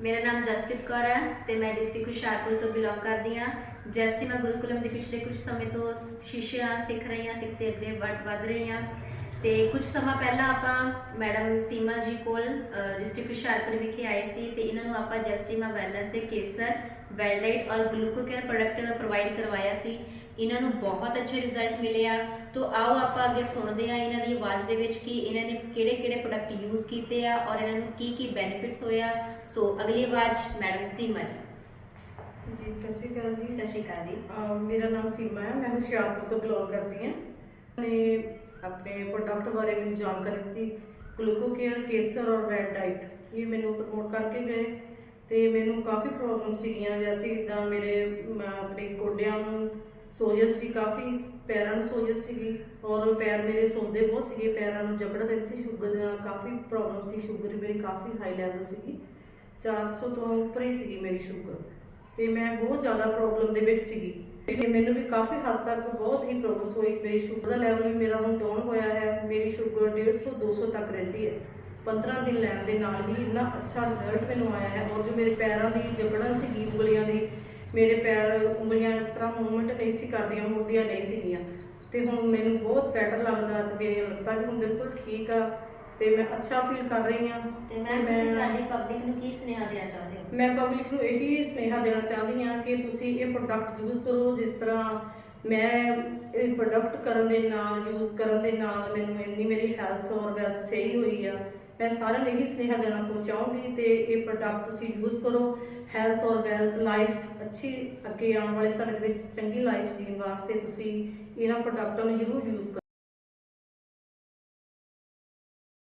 ਮੇਰਾ ਨਾਮ ਜਸਪ੍ਰੀਤ ਕੌਰ ਹੈ ਤੇ ਮੈਂ ਡਿਸਟ੍ਰਿਕਟ ਹੁਸ਼ਿਆਰਪੁਰ ਤੋਂ ਬਿਲੋਂਗ ਕਰਦੀ ਹਾਂ। ਜਸਟ ਮੈਂ ਗੁਰੂਕੁਲਮ ਦੇ ਪਿਛਲੇ ਕੁਝ ਸਮੇਂ ਤੋਂ ਸ਼ਿਸ਼ਿਆ ਸਿੱਖ ਰਹੀ ਹਾਂ ਸਿੱਖਦੇ ਅੱਗੇ ਵਧ ਵਧ ਰਹੀ ਹਾਂ। ਤੇ ਕੁਝ ਸਮਾਂ ਪਹਿਲਾਂ ਆਪਾਂ ਮੈਡਮ ਸੀਮਾ ਜੀ ਕੋਲ ਡਿਸਟ੍ਰਿਕਟ ਹੁਸ਼ਿਆਰਪੁਰ ਵਿਖੇ ਆਏ ਸੀ ਤੇ ਇਹਨਾਂ ਨੂੰ ਆਪਾਂ ਜਸਟਿਮਾ ਵੈਲਨੈਸ ਦੇ ਕੇਸਰ ਵੈਲਡਾਈਟ ਔਰ ਗਲੂਕੋਕੇਅਰ ਪ੍ਰੋਡਕਟ ਪ੍ਰੋਵਾਈਡ ਕਰਵਾਇਆ ਸੀ। ਇਹਨਾਂ ਨੂੰ ਬਹੁਤ ਅੱਛੇ ਰਿਜ਼ਲਟ ਮਿਲੇ ਆ। ਤੋਂ ਆਓ ਆਪਾਂ ਅੱਗੇ ਸੁਣਦੇ ਆ ਇਹਨਾਂ ਦੀ ਆਵਾਜ਼ ਦੇ ਵਿੱਚ ਕਿ ਇਹਨਾਂ ਨੇ ਕਿਹੜੇ ਕਿਹੜੇ ਪ੍ਰੋਡਕਟ ਯੂਜ਼ ਕੀਤੇ ਆ ਔਰ ਇਹਨਾਂ ਨੂੰ ਕੀ ਕੀ ਬੈਨੀਫਿਟਸ ਹੋਇਆ ਸੋ ਅਗਲੀ ਆਵਾਜ਼ ਮੈਡਮ ਸੀਮਾ ਜੀ। ਜੀ ਸਤਿ ਸ਼੍ਰੀ ਅਕਾਲ ਜੀ। ਸਤਿ ਸ਼੍ਰੀ ਅਕਾਲ ਜੀ। ਮੇਰਾ ਨਾਮ ਸੀਮਾ ਹੈ। ਮੈਂ ਹੁਸ਼ਿਆਰਪੁਰ ਤੋਂ ਬਿਲੋਂਗ ਕਰਦੀ ਹਾਂ। ਨੇ ਆਪਣੇ ਪ੍ਰੋਡਕਟ ਬਾਰੇ ਮੈਨੂੰ ਜਾਣਕਾਰੀ ਦਿੱਤੀ। ਗਲੂਕੋ ਕੇਅਰ ਕੇਸਰ ਔਰ ਵੈਲ ਡਾਈਟ ਇਹ ਮੈਨੂੰ ਪ੍ਰਮੋਟ ਕਰਕੇ ਗਏ ਤੇ ਮੈਨੂੰ ਕਾਫੀ ਪ੍ਰੋਬਲਮ ਸੀਗੀਆਂ। ਜੈਸੇ ਇਦਾਂ ਮੇਰੇ ਆਪਣੇ ਗੋਡਿਆਂ ਨੂੰ ਸੋਜਸ ਸੀ, ਕਾਫੀ ਪੈਰਾਂ ਨੂੰ ਸੋਜਸ ਸੀਗੀ ਔਰ ਪੈਰ ਮੇਰੇ ਸੌਂਦੇ ਬਹੁਤ ਸੀਗੇ। ਪੈਰਾਂ ਨੂੰ ਜਕੜ ਰਹੀ ਸੀ, ਸ਼ੂਗਰ ਦੇ ਨਾਲ ਕਾਫੀ ਪ੍ਰੋਬਲਮ ਸੀ, ਸ਼ੂਗਰ ਮੇਰੀ ਕਾਫੀ ਹਾਈ ਲੈਵਲ ਸੀਗੀ। 400 ਤੋਂ ਉੱਪਰ ਹੀ ਸੀਗੀ ਮੇਰੀ ਸ਼ੂਗਰ। ਤੇ ਮੈਂ ਬਹੁਤ ਜ਼ਿਆਦਾ ਪ੍ਰੋਬਲਮ ਦੇ ਵਿੱਚ ਸੀਗੀ। ਤੇ ਮੈਨੂੰ ਵੀ ਕਾਫੀ ਹੱਦ ਤੱਕ ਬਹੁਤ ਹੀ ਪ੍ਰੋਗਰੈਸ ਹੋਈ। ਮੇਰੀ ਸ਼ੂਗਰ ਦਾ ਲੈਵਲ ਵੀ ਮੇਰਾ ਹੁਣ ਡਾਊਨ ਹੋਇਆ ਹੈ। ਮੇਰੀ ਸ਼ੂਗਰ 150 200 ਤੱਕ ਰਹਿੰਦੀ ਹੈ। 15 ਦਿਨ ਲੈਣ ਦੇ ਨਾਲ ਹੀ ਇੰਨਾ ਅੱਛਾ ਰਿਜ਼ਲਟ ਮੈਨੂੰ ਆਇਆ ਹੈ। ਔਰ ਜੋ ਮੇਰੇ ਪੈਰਾਂ ਦੀ ਜਕੜਨ ਸੀਗੀ ਉਂਗਲੀਆਂ ਦੀ, ਮੇਰੇ ਪੈਰ ਉਂਗਲੀਆਂ ਇਸ ਤਰ੍ਹਾਂ ਮੂਵਮੈਂਟ ਨਹੀਂ ਸੀ ਕਰਦੀਆਂ, ਮੁੜਦੀਆਂ ਨਹੀਂ ਸੀਗੀਆਂ। ਤੇ ਹੁਣ ਮੈਨੂੰ ਬਹੁਤ ਬੈਟਰ ਲੱਗਦਾ ਤੇ ਮੇਰੀਆਂ ਲੱਤਾਂ ਵੀ ਹੁਣ ਬਿਲਕੁਲ ਠੀਕ ਆ। ਤੇ ਮੈਂ ਅੱਛਾ ਫੀਲ ਕਰ ਰਹੀ ਹਾਂ। ਤੇ ਮੈਮ ਤੁਸੀਂ ਸਾਡੀ ਪਬਲਿਕ ਨੂੰ ਕੀ ਸੁਨੇਹਾ ਦੇਣਾ ਚਾਹੁੰਦੇ ਹੋ? ਮੈਂ ਪਬਲਿਕ ਨੂੰ ਇਹੀ ਸੁਨੇਹਾ ਦੇਣਾ ਚਾਹੁੰਦੀ ਹਾਂ ਕਿ ਤੁਸੀਂ ਇਹ ਪ੍ਰੋਡਕਟ ਯੂਜ਼ ਕਰੋ ਜਿਸ ਤਰ੍ਹਾਂ ਮੈਂ ਇਹ ਪ੍ਰੋਡਕਟ ਕਰਨ ਦੇ ਨਾਲ ਯੂਜ਼ ਕਰਨ ਦੇ ਨਾਲ ਮੈਨੂੰ ਇੰਨੀ ਮੇਰੀ ਹੈਲਥ ਔਰ ਵੈਲਥ ਸਹੀ ਹੋਈ ਆ। ਮੈਂ ਸਾਰਿਆਂ ਨੂੰ ਇਹੀ ਸੁਨੇਹਾ ਦੇਣਾ ਚਾਹੂੰਗੀ ਤੇ ਇਹ ਪ੍ਰੋਡਕਟ ਤੁਸੀਂ ਯੂਜ਼ ਕਰੋ। ਹੈਲਥ ਔਰ ਵੈਲਥ ਲਾਈਫ ਅੱਛੀ ਅੱਗੇ ਆਉਣ ਵਾਲੇ ਸਮੇਂ ਦੇ ਵਿੱਚ ਚੰਗੀ ਲਾਈਫ ਜੀਣ ਵਾਸਤੇ ਤੁਸੀਂ ਇਹਨਾਂ ਪ੍ਰੋਡਕਟਾਂ ਨੂੰ ਜ਼ਰੂਰ ਯੂਜ਼ ਕਰੋ।